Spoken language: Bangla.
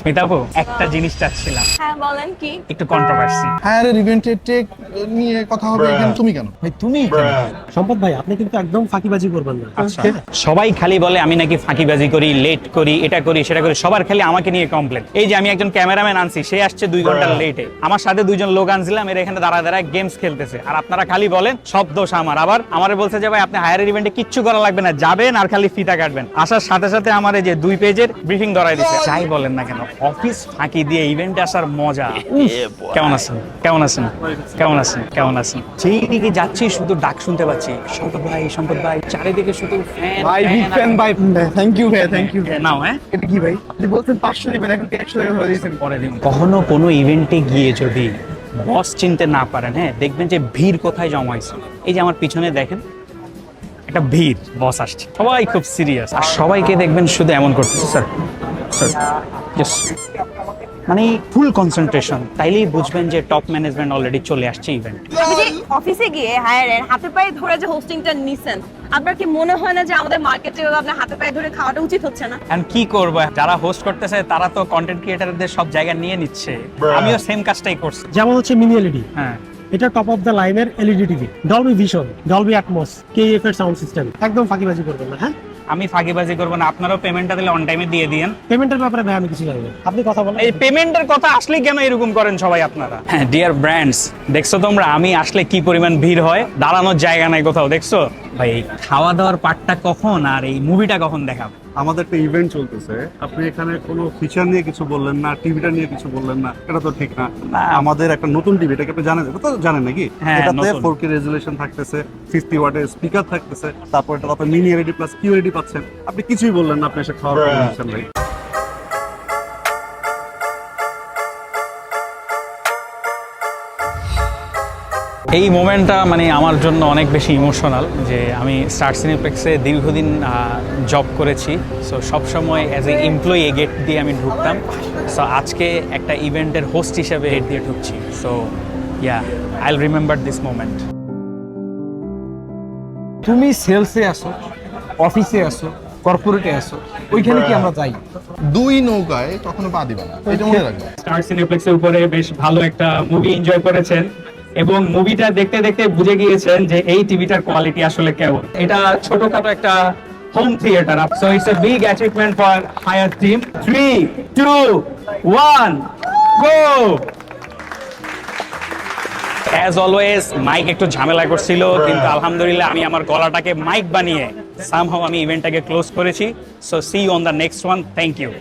স্মিতাপু একটা জিনিস চাচ্ছিলাম। হ্যাঁ বলেন কি? একটু কন্ট্রোভার্সি হায়ারের ইভেন্টের টেক নিয়ে কথা হবে এখানে। তুমি কেন? ভাই তুমি সম্পদ ভাই আপনি কিন্তু একদম ফাঁকিবাজি করবেন না। আচ্ছা। সবাই খালি বলে আমি নাকি ফাঁকিবাজি করি লেট করি এটা করি সেটা করি। সবার খালি আমাকে নিয়ে কমপ্লেন এই যে আমি একজন ক্যামেরাম্যান আনছি সে আসছে দুই ঘণ্টা লেটে আমার সাথে দুইজন লোক আনছিলাম এরা এখানে দাঁড়া দাঁড়ায় গেমস খেলতেছে। আর আপনারা খালি বলেন সব দোষ আমার। আবার আমার বলছে যে ভাই আপনি হায়ারের ইভেন্টে কিচ্ছু করা লাগবে না যাবেন আর খালি ফিতা কাটবেন। আসার সাথে সাথে আমার এই যে দুই পেজের ব্রিফিং ধরাই দিচ্ছে যাই বলেন না কেন। অফিস ফাঁকি দিয়ে ইভেন্টে আসার মজা। কেমন আছেন? কেমন আছেন? কেমন আছেন? কেমন আছেন? যেই দিকে যাচ্ছি শুধু ডাক শুনতে পাচ্ছি। সম্পদ ভাই সম্পদ ভাই চারিদিকে শুধু ভাই বিগ ফ্যান ভাই থ্যাংক ইউ ভাই থ্যাংক ইউ নাও হ্যাঁ। এটা কি ভাই? আপনি বলছেন পাঁচশো দিবেন এখন একশো টাকা ধরে দিয়েছেন। পরে দিন। কখনো কোনো ইভেন্টে গিয়ে যদি বস চিনতে না পারেন হ্যাঁ দেখবেন যে ভিড় কোথায় জমা এই যে আমার পিছনে দেখেন একটা ভিড় বস আসছে। সবাই খুব সিরিয়াস আর সবাইকে দেখবেন শুধু এমন করতেছে স্যার স্যার জাস্ট মানে ফুল কনসেন্ট্রেশন তাইলেই বুঝবেন যে টপ ম্যানেজমেন্ট অলরেডি চলে আসছে ইভেন্ট অফিসে গিয়ে হায়ারের হাতে পায়ে ধরে যে হোস্টিংটা নিছেন আপনার কি মনে হয় না যে আমাদের মার্কেটে আপনার হাতে পায়ে ধরে খাওয়াটা উচিত হচ্ছে না? এখন কি করব? যারা হোস্ট করতেছে তারা তো কন্টেন্ট ক্রিয়েটারদের সব জায়গা নিয়ে নিচ্ছে। আমিও সেম কাজটাই করছি। যেমন হচ্ছে মিনি এলইডি হ্যাঁ। এটা টপ অফ দ্য লাইনের LED TV Dolby vision Dolby Atmos KEF এর সাউন্ড সিস্টেম একদম ফাঁকিবাজি করবেন না হ্যাঁ? আমি ফাঁকিবাজি করব না আপনারাও পেমেন্টটা দিলে অন টাইমে দিয়ে দিয়েন। পেমেন্টের ব্যাপারে ভাই আমি কিছু জানি না। আপনি কথা বলেন। এই পেমেন্টের কথা আসলে কেন এরকম করেন সবাই আপনারা? হ্যাঁ ডিয়ার ব্র্যান্ডস দেখছ তোমরা আমি আসলে কি পরিমাণ ভিড় হয়? দাঁড়ানোর জায়গা নাই কোথাও দেখছ? ভাই এই খাওয়া দাওয়ার পার্টটা কখন আর এই মুভিটা কখন দেখাবো? আমাদের একটা ইভেন্ট চলতেছে। আপনি এখানে কোনো ফিচার নিয়ে কিছু বললেন না টিভিটা নিয়ে কিছু বললেন না এটা তো ঠিক না। না। আমাদের একটা নতুন টিভি এটাকে আপনি জানেন? এটা তো জানেন নাকি? হ্যাঁ, এটাতে। ফোর কে রেজুলেশন থাকতেছে ফিফটি ওয়াটের স্পিকার থাকতেছে তারপর এটা মিনি এলইডি প্লাস কিউএলইডি পাচ্ছেন। আপনি কিছুই বললেন না আপনি এসে খাওয়ার নিচ্ছেন ভাই। এই মোমেন্টটা মানে আমার জন্য অনেক বেশি ইমোশনাল যে আমি স্টার সিনেপ্লেক্সে দীর্ঘদিন জব করেছি। সো সবসময় অ্যাজ এ এমপ্লয়ি এ গেট দিয়ে আমি ঢুকতাম। সো আজকে একটা ইভেন্টের হোস্ট হিসেবে গেট দিয়ে ঢুকছি। So yeah I remember this moment তুমি সেলসে আসো অফিসে আসো কর্পোরেটে আসো ওইখানে কি আমরা যাই? দুই নৌকায় কখনো পা দিবে না। এটা মনে রাখবে। স্টার সিনেপ্লেক্সের উপরে বেশ ভালো একটা মুভি এনজয় করেছেন এবং মুভিটা দেখতে দেখতে বুঝে গিয়েছেন যে এই টিভিটার কোয়ালিটি আসলে কেমন। এটা ছোটখাটো একটা home theatre so it's a big achievement for Haier team three two one go as always mic একটু ঝামেলা করছিল কিন্তু আলহামদুলিল্লাহ আমি আমার গলাটাকে মাইক বানিয়ে সামহাও আমি ইভেন্টটাকে ক্লোজ করেছি so see on the next one thank you